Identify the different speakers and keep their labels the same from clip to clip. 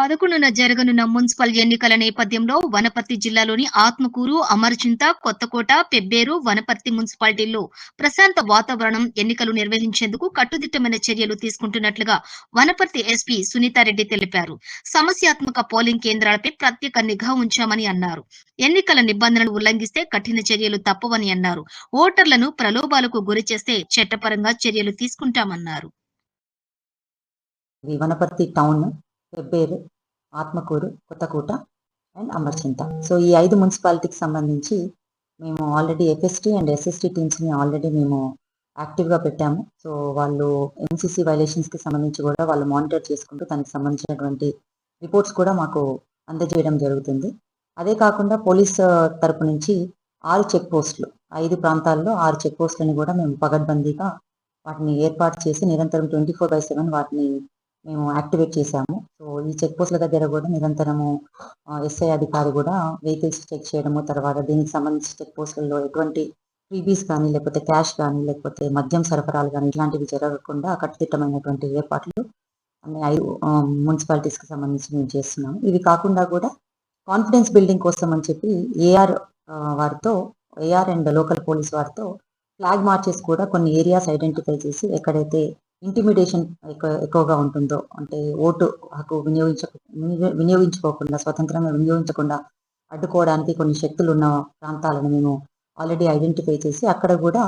Speaker 1: పదకొండున జరగనున్న మున్సిపల్ ఎన్నికల నేపథ్యంలో వనపర్తి జిల్లాలోని ఆత్మకూరు అమర్చింత కొత్తకోట పెబ్బేరు వనపర్తి మున్సిపాలిటీల్లో ప్రశాంత వాతావరణం ఎన్నికలు నిర్వహించేందుకు కట్టుదిట్టమైన చర్యలు తీసుకుంటున్నట్లుగా వనపర్తి ఎస్పీ సునీతారెడ్డి తెలిపారు. సమస్యాత్మక పోలింగ్ కేంద్రాలపై ప్రత్యేక నిఘా ఉంచామని అన్నారు. ఎన్నికల నిబంధనలు ఉల్లంఘిస్తే కఠిన చర్యలు తప్పవని అన్నారు. ఓటర్లను ప్రలోభాలకు గురి చేస్తే చట్టపరంగా చర్యలు తీసుకుంటామన్నారు.
Speaker 2: Wanaparthy town Pebbair Atmakur Kothakota and Amarchinta. So ఈ ఐదు మున్సిపాలిటీకి సంబంధించి మేము ఆల్రెడీ ఎఫ్ఎస్టీ అండ్ ఎస్ఎస్టీ టీమ్స్ని ఆల్రెడీ మేము యాక్టివ్గా పెట్టాము. సో వాళ్ళు ఎంసీసీ వైలేషన్స్కి సంబంధించి కూడా వాళ్ళు మానిటర్ చేసుకుంటూ దానికి సంబంధించినటువంటి రిపోర్ట్స్ కూడా మాకు అందజేయడం జరుగుతుంది. అదే కాకుండా పోలీస్ తరపు నుంచి ఆరు చెక్ పోస్టులు ఐదు ప్రాంతాల్లో ఆరు చెక్ పోస్టులను కూడా మేము పగడ్బందీగా వాటిని ఏర్పాటు చేసి నిరంతరం ట్వంటీ ఫోర్ బై సెవెన్ వాటిని మేము యాక్టివేట్ చేశాము. సో ఈ చెక్ పోస్ట్ల దగ్గర కూడా నిరంతరము ఎస్ఐ అధికారి కూడా వెహికల్స్ చెక్ చేయడము తర్వాత దీనికి సంబంధించి చెక్ పోస్టులలో ఎటువంటి ఫ్రీబీస్ కానీ లేకపోతే క్యాష్ కానీ లేకపోతే మద్యం సరఫరాలు కానీ ఇలాంటివి జరగకుండా కట్టుదిట్టమైనటువంటి ఏర్పాట్లు అన్ని ఐదు మున్సిపాలిటీస్కి సంబంధించి మేము చేస్తున్నాము. ఇవి కాకుండా కూడా కాన్ఫిడెన్స్ బిల్డింగ్ కోసం అని చెప్పి ఏఆర్ వారితో ఏఆర్ అండ్ లోకల్ పోలీస్ వారితో ఫ్లాగ్ మార్చెస్ కూడా కొన్ని ఏరియాస్ ఐడెంటిఫై చేసి ఎక్కడైతే ఇంటిమిడేషన్ ఎక్కువ ఎక్కువగా ఉంటుందో అంటే ఓటు హక్కు వినియోగించ వినియోగించుకోకుండా స్వతంత్రంగా వినియోగించకుండా అడ్డుకోవడానికి కొన్ని శక్తులు ఉన్న ప్రాంతాలను మేము ఆల్రెడీ ఐడెంటిఫై చేసి అక్కడ కూడా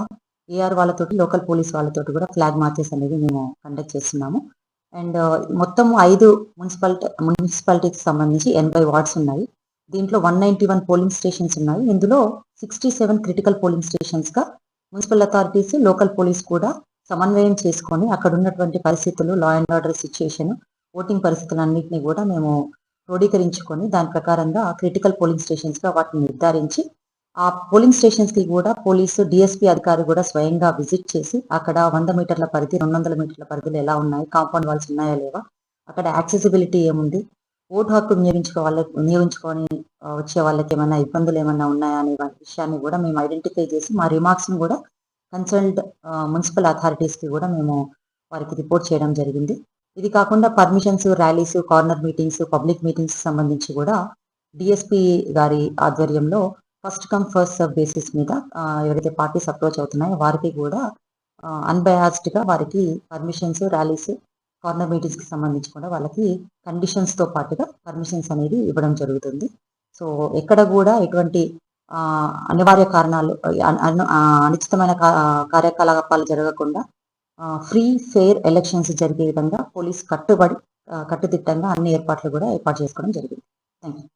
Speaker 2: ఏఆర్ వాళ్ళతోటి లోకల్ పోలీస్ వాళ్ళతోటి కూడా ఫ్లాగ్ మార్చెస్ అనేది మేము కండక్ట్ చేస్తున్నాము. అండ్ uh, మొత్తం ఐదు మున్సిపాలిటీ మున్సిపాలిటీకి సంబంధించి ఎనభై వార్డ్స్ ఉన్నాయి. దీంట్లో one ninety one polling stations ఉన్నాయి. ఇందులో సిక్స్టీ సెవెన్ క్రిటికల్ పోలింగ్ స్టేషన్స్గా మున్సిపల్ అథారిటీస్ లోకల్ పోలీస్ కూడా సమన్వయం చేసుకొని అక్కడ ఉన్నటువంటి పరిస్థితులు law and order situation voting పరిస్థితులన్నింటినీ కూడా మేము క్రోడీకరించుకొని దాని ప్రకారంగా క్రిటికల్ పోలింగ్ స్టేషన్స్గా వాటిని నిర్ధారించి ఆ పోలింగ్ స్టేషన్స్కి కూడా పోలీసు డిఎస్పీ అధికారి కూడా స్వయంగా విజిట్ చేసి అక్కడ వంద మీటర్ల పరిధి రెండు వందల మీటర్ల పరిధిలో ఎలా ఉన్నాయి కాంపౌండ్ వాల్స్ ఉన్నాయా లేవా అక్కడ యాక్సెసిబిలిటీ ఏముంది ఓటు హక్కు వినియోగించుకోవాలి వాళ్ళకి వినియోగించుకొని వచ్చే వాళ్ళకి ఏమైనా ఇబ్బందులు ఏమైనా ఉన్నాయా అనే విషయాన్ని కూడా మేము ఐడెంటిఫై చేసి మా రిమార్క్స్ని కూడా కన్సల్డ్ మున్సిపల్ అథారిటీస్కి కూడా మేము వారికి రిపోర్ట్ చేయడం జరిగింది. ఇది కాకుండా permissions rallies corner meetings public meetings సంబంధించి కూడా డిఎస్పి గారి ఆధ్వర్యంలో first come first serve basis మీద ఎవరైతే పార్టీస్ అప్రోచ్ అవుతున్నాయో వారికి కూడా అన్బయాస్డ్గా వారికి పర్మిషన్స్ ర్యాలీస్ కార్నర్ మీటింగ్స్కి సంబంధించి కూడా వాళ్ళకి కండిషన్స్తో పాటుగా పర్మిషన్స్ అనేది ఇవ్వడం జరుగుతుంది. సో ఎక్కడ కూడా ఎటువంటి అనివార్య కారణాలు అనిశ్చితమైన కార్యకలాపాలు జరగకుండా ఫ్రీ ఫెయిర్ ఎలక్షన్స్ జరిగే విధంగా పోలీస్ కట్టుబడి కట్టుదిట్టంగా అన్ని ఏర్పాట్లు కూడా ఏర్పాటు చేసుకోవడం జరిగింది. Thank you